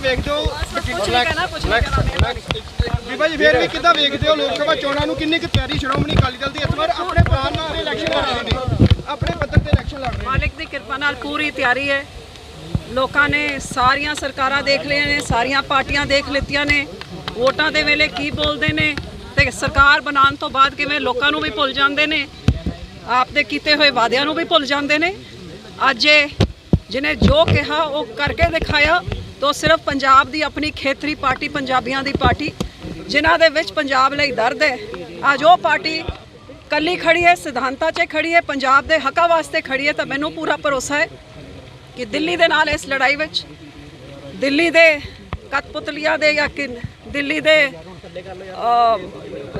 ਵੇਖਦੇ ਹੋ? ਬੀਬਾ ਜੀ ਫੇਰ ਵੀ ਕਿੱਦਾਂ ਵੇਖਦੇ ਹੋ ਲੋਕ ਸਭਾ ਚੋਣਾਂ ਨੂੰ? ਕਿੰਨੀ ਕੁ ਤਿਆਰੀ ਸ਼੍ਰੋਮਣੀ ਅਕਾਲੀ ਦਲ ਦੀ ਇਸ ਵਾਰ ਆਪਣੇ ਪਲਾਨ ਨਾਲ ਇਲੈਕਸ਼ਨ ਲੜ ਰਹੇ ਨੇ। ਆਪਣੇ ਪੱਧਰ ਤੇ ਇਲੈਕਸ਼ਨ ਲੜ ਰਹੇ ਨੇ। ਮਾਲਿਕ ਦੀ ਕਿਰਪਾ ਨਾਲ ਪੂਰੀ ਤਿਆਰੀ ਹੈ। ਲੋਕਾਂ ਨੇ ਸਾਰੀਆਂ ਸਰਕਾਰਾਂ ਦੇਖ ਲਈਆਂ ਨੇ ਸਾਰੀਆਂ ਪਾਰਟੀਆਂ ਦੇਖ ਲਿੱਤੀਆਂ ਨੇ। ਵੋਟਾਂ ਦੇ ਵੇਲੇ ਕੀ ਬੋਲਦੇ ਨੇ ਤੇ ਸਰਕਾਰ ਬਣਾਉਣ ਤੋਂ ਬਾਅਦ ਕਿਵੇਂ ਲੋਕਾਂ ਨੂੰ ਵੀ ਭੁੱਲ ਜਾਂਦੇ ਨੇ ਆਪਦੇ ਕੀਤੇ ਹੋਏ ਵਾਅਦਿਆਂ ਨੂੰ ਵੀ ਭੁੱਲ ਜਾਂਦੇ ਨੇ। ਅੱਜ ਜਿਹਨੇ ਜੋ ਕਿਹਾ ਉਹ ਕਰਕੇ ਦਿਖਾਇਆ। ਤੋ ਸਿਰਫ ਪੰਜਾਬ ਦੀ ਆਪਣੀ ਖੇਤਰੀ ਪਾਰਟੀ, ਪੰਜਾਬੀਆਂ ਦੀ ਪਾਰਟੀ, ਜਿਨ੍ਹਾਂ ਦੇ ਵਿੱਚ ਪੰਜਾਬ ਲਈ ਦਰਦ ਹੈ। ਅੱਜ ਉਹ ਪਾਰਟੀ ਕੱਲੀ ਖੜੀ ਹੈ, ਸਿਧਾਂਤਾਂ 'ਚ ਖੜੀ ਹੈ, ਪੰਜਾਬ ਦੇ ਹੱਕਾਂ ਵਾਸਤੇ ਖੜੀ ਹੈ, ਤਾਂ ਮੈਨੂੰ ਪੂਰਾ ਭਰੋਸਾ ਹੈ ਕਿ ਦਿੱਲੀ ਦੇ ਨਾਲ ਇਸ ਲੜਾਈ ਵਿੱਚ, ਦਿੱਲੀ ਦੇ ਕਤਪੁਤਲੀਆਂ ਦੇ ਜਾਂ ਕਿ ਦਿੱਲੀ ਦੇ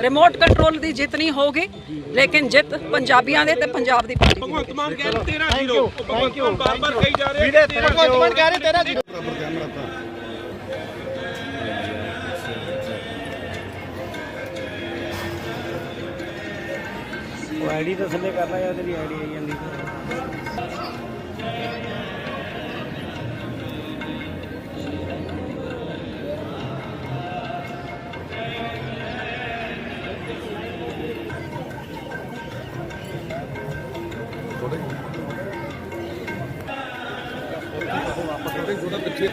ਰਿਮੋਟ ਕੰਟਰੋਲ ਦੀ ਜਿੱਤ ਨਹੀਂ ਹੋਊਗੀ ਲੇਕਿਨ ਜਿੱਤ ਪੰਜਾਬੀਆਂ ਦੇ ਤੇ ਪੰਜਾਬ ਦੀ ਪਾਰਟੀ ਭਗਵੰਤ ਮਾਨ ਕਹਿ ਰਹੇ 13 ਜ਼ੀਰੋ ਭਗਵੰਤ ਮਾਨ ਬਾਰ-ਬਾਰ ਕਹੀ ਜਾ ਰਹੇ ਵੀਰੇ ਭਗਵੰਤ ਮਾਨ ਕਹਿ ਰਹੇ ਤੇਰਾ ਜੀ ਉਹ ਆਈਡੀ ਤਾਂ ਥੱਲੇ ਕਰ ਲਾ ਯਾਰ ਤੇਰੀ ਆਈਡੀ ਆਈ ਜਾਂਦੀ। ਥੋੜੇ ਥੋੜਾ ਬੱਚੇ